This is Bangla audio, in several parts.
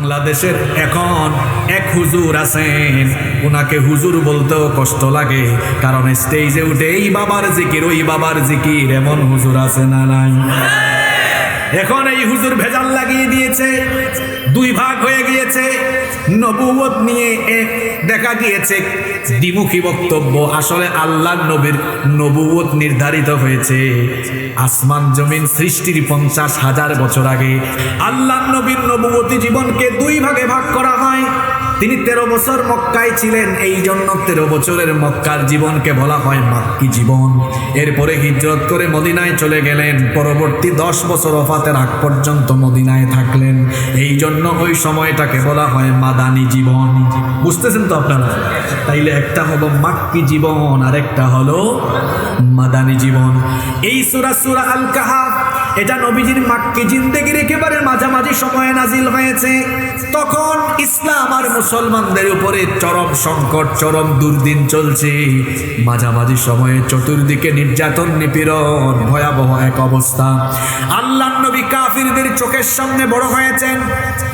বাংলাদেশের এখন এক হুজুর আছেন। ওনাকে হুজুর বলতেও কষ্ট লাগে, কারণ স্টেজে উঠে এই বাবার জিকির, ওই বাবার জিকির এমন হুজুর আছে না নাই? এখন এই হুজুর ভেজাল লাগিয়ে দিয়েছে, দুই ভাগ হয়ে গিয়েছে নবুয়ত নিয়ে এক দেখা গিয়েছে। দ্বিমুখী বক্তব্য, আসলে আল্লাহ নবীর নবুয়ত নির্ধারিত হয়েছে। আসমান জমিন সৃষ্টির পঞ্চাশ হাজার বছর আগে আল্লাহ নবীর নবুয়তী জীবনকে দুই ভাগে ভাগ করা হয়। তিনি তেরো বছর মক্কায় ছিলেন। এই জন্য তেরো বছরের মক্কার জীবনকে বলা হয় মাক্কি জীবন। এরপরে হিজরত করে মদিনায় চলে গেলেন। পরবর্তী দশ বছর অফাতের আগ পর্যন্ত মদিনায় থাকলেন। এই জন্য ওই সময়টাকে বলা হয় মাদানি জীবন। বুঝতেছেন তো আপনারা? তাইলে একটা হলো মাক্কি জীবন আর একটা হলো মাদানি জীবন। এই সুরা সুরা আল কাহাফ এটা নবীজির মাক্কি জিন্দেগির একেবারে মাঝামাঝি সময়ে নাজিল হয়েছে। তখন ইসলাম আর মুসলমানদের উপরে চরম সংকট, চরম দুর্দিন চলছে। মাঝামাঝি সময়ে চতুর্দিকে নির্যাতন, নিপীড়ন, ভয়াবহ এক অবস্থা। আল্লাহ নবী কাফিরদের চোখের সামনে বড় হয়েছেন।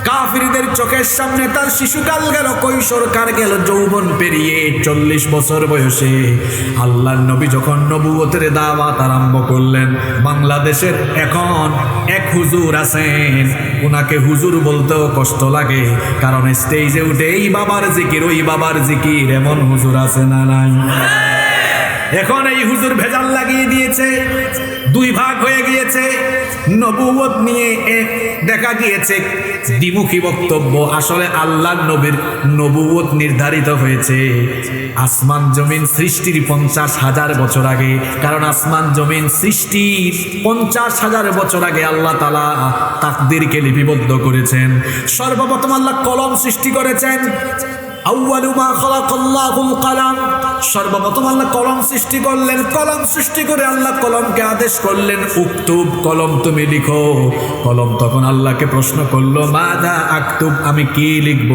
কাফিরদের চোখের সামনে তার শিশুকাল গেল কৈশোরকাল গেল, যৌবন পেরিয়ে চল্লিশ বছর বয়সে। আল্লাহ নবী যখন নবুয়তের দাওয়াত আরম্ভ করলেন, বাংলাদেশের এখন এক হুজুর আছেন। ওনাকে হুজুর বলতেও কষ্ট লাগে, কারণ স্টেজে উঠে এই বাবার জিকির, ওই বাবার জিকির এমন হুজুর আছে না নাই? এখন এই হুজুর ভেজাল লাগিয়ে দিয়েছে, দুই ভাগ হয়ে গিয়েছে নবুয়ত নিয়ে এক দেখা গিয়েছে। দ্বিমুখী বক্তব্য, আসলে আল্লাহ নবীর নবুয়ত নির্ধারিত হয়েছে। আসমান জমিন সৃষ্টির পঞ্চাশ হাজার বছর আগে, কারণ আসমান জমিন সৃষ্টির পঞ্চাশ হাজার বছর আগে আল্লাহ তালা তাকদিরকে লিপিবদ্ধ করেছেন। সর্বপ্রথম আল্লাহ কলম সৃষ্টি করেছেন। আউয়ালু মা খালাকাল্লাহুল কালাম। সর্বপ্রথম আল্লাহ কলম সৃষ্টি করলেন, কলম সৃষ্টি করে আল্লাহ কলমকে আদেশ করলেন, উক্তুব কলম তুমি লিখো। কলম তখন আল্লাহকে প্রশ্ন করল মাদা আক্তুব, আমি কি লিখব?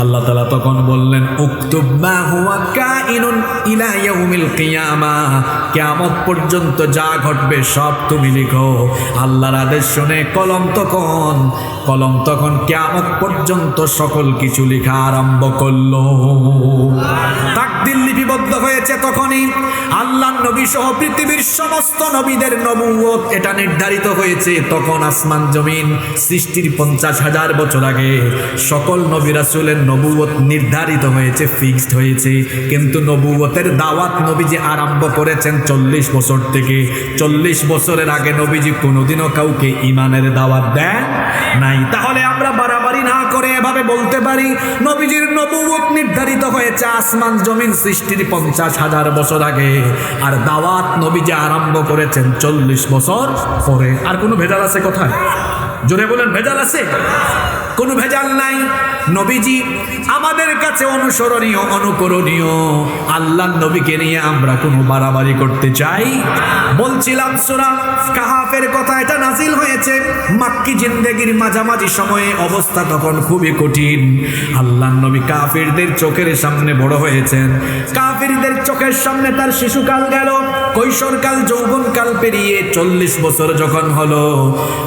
আল্লাহ তাআলা তখন বললেন, উক্তুব মা হুয়া কাইনুন ইলা ইয়াউমিল কিয়ামা, কিয়ামত পর্যন্ত যা ঘটবে সব তুমি লিখো। আল্লাহর আদেশ শুনে কলম তখন কলম তখন কিয়ামত পর্যন্ত সকল কিছু লেখা আরম্ভ করল। তাকদির লিপিবদ্ধ হয়েছে তখনই। আল্লাহ নবী সহ পৃথিবীর সমস্ত নবীদের নবুয়ত এটা নির্ধারিত হয়েছে। তখন আসমান জমিন সৃষ্টির পঞ্চাশ হাজার বছর আগে সকল নবী রাসূলের নবুয়ত নির্ধারিত হয়েছে ফিক্সড হয়েছে। কিন্তু নবুয়তের দাওয়াত নবীজি আরম্ভ করেছেন চল্লিশ বছর থেকে। চল্লিশ বছরের আগে নবীজি কোনোদিনও কাউকে ইমানের দাওয়াত দেন নাই। তাহলে আমরা বাড়াবাড়ি না করে এভাবে বলতে পারি। নবীজির নবুত নির্ধারিত হয়েছে আসমান জমিন সৃষ্টির পঞ্চাশ হাজার বছর আগে। আর দাওয়াত নবী যে আরম্ভ করেছেন চল্লিশ বছর পরে। আর কোনো ভেজাল আছে কোথায়? জোরে বলেন, ভেজাল আছে? কোনো ভেজাল নাই। নবীজি, আমাদের কাছে অনুসরণীয়, অনুকরণীয়। আল্লাহ নবীকে নিয়ে আমরা কোনো বাড়াবাড়ি করতে চাই? বলছিলাম, সুরা কাহাফের কথা এটা নাজিল হয়েছে। মাক্কি জিন্দেগির মাঝামাঝি সময়ে অবস্থা তখন খুবই কঠিন। আল্লাহ নবী কাফিরদের চোখের সামনে বড় হয়েছেন। কাফিরদের চোখের সামনে তার শিশুকাল গেল। কৈশোরকাল, যৌবনকাল পেরিয়ে চল্লিশ বছর যখন হলো,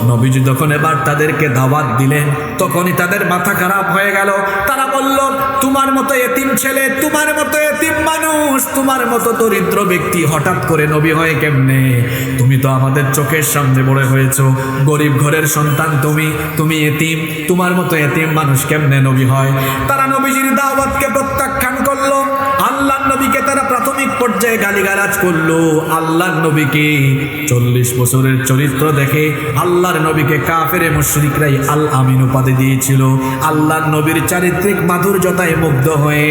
নবীজি যখন এবার তাদেরকে দাওয়াত দিলেন, তখনই তাদের মাথা খারাপ হয়ে গেল। তারা বলল, তোমার মতো এতিম ছেলে, তোমার মতো এতিম মানুষ, তোমার মতো দরিদ্র ব্যক্তি হঠাৎ করে নবী হয় কেমনে? তুমি তো আমাদের চোখের সামনে বড় হয়েছো। গরিব ঘরের সন্তান তুমি তুমি এতিম, তোমার মতো এতিম মানুষ কেমনে নবী হয়? তারা নবীজির দাওয়াতকে প্রত্যাখ্যান আল্লাহ নবীকে তারা প্রাথমিক পর্যায়ে গালিগালাজ করল। আল্লাহ নবীকে চল্লিশ বছরের চরিত্র দেখে আল্লাহর নবীকে কাফেরে মুশরিকরাই আল আমিন উপাধি দিয়েছিল। আল্লাহ নবীর চারিত্রিক মাধুর্যতায় মুগ্ধ হয়ে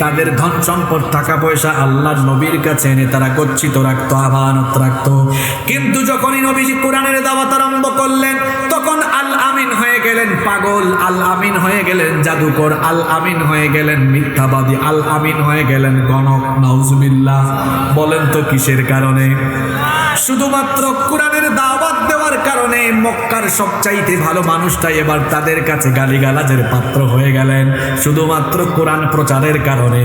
তাদের ধন সম্পদ, টাকা পয়সা আল্লাহর নবীর কাছে এনে তারা গচ্ছিত রাখতো আবানত রাখতো। কিন্তু যখনই নবীজি কোরআনের দাওয়াত আরম্ভ করলেন, তখন আল আমিন হয়ে গেলেন পাগল। আল আমিন হয়ে গেলেন জাদুকর। আল আমিন হয়ে গেলেন মিথ্যাবাদী। আল আমিন হয়ে গেলেন গণক নাউজুবিল্লাহ বলেন তো কিসের কারণে? শুধুমাত্র কোরআনের দাওয়াত দেওয়ার কারণে মক্কার সবচাইতে ভালো মানুষটা এবার তাদের কাছে গালিগালাজের পাত্র হয়ে গেলেন। শুধুমাত্র কোরআন প্রচারের কারণে।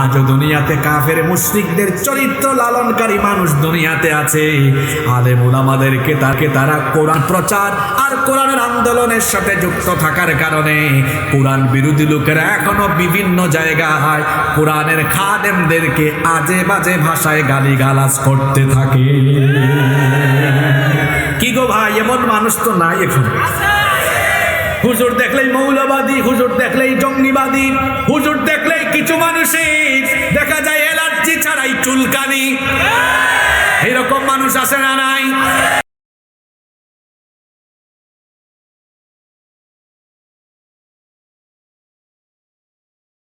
আজও দুনিয়াতে কাফের মুশরিকদের চরিত্র লালনকারী মানুষ দুনিয়াতে আছে। আলেমুল আমাদেরকে তাকে তারা কোরআন প্রচার আর কোরআনের আন্দোলনের সাথে যুক্ত থাকার কারণে। কোরআন বিরোধী লোকেরা এখনও বিভিন্ন জায়গায় কোরআনের খাদেমদেরকে আজে বাজে ভাষায় গালিগালাজ করতে থাকে। কি গো ভাই, এমন মানুষ তো নাই হুজুর দেখলেই মৌলবাদী, হুজুর দেখলেই জঙ্গিবাদী, হুজুর দেখলেই কিছু মানুষের দেখা যায় এলার্জি ছাড়াই চুলকানি। এরকম মানুষ আছে না নাই?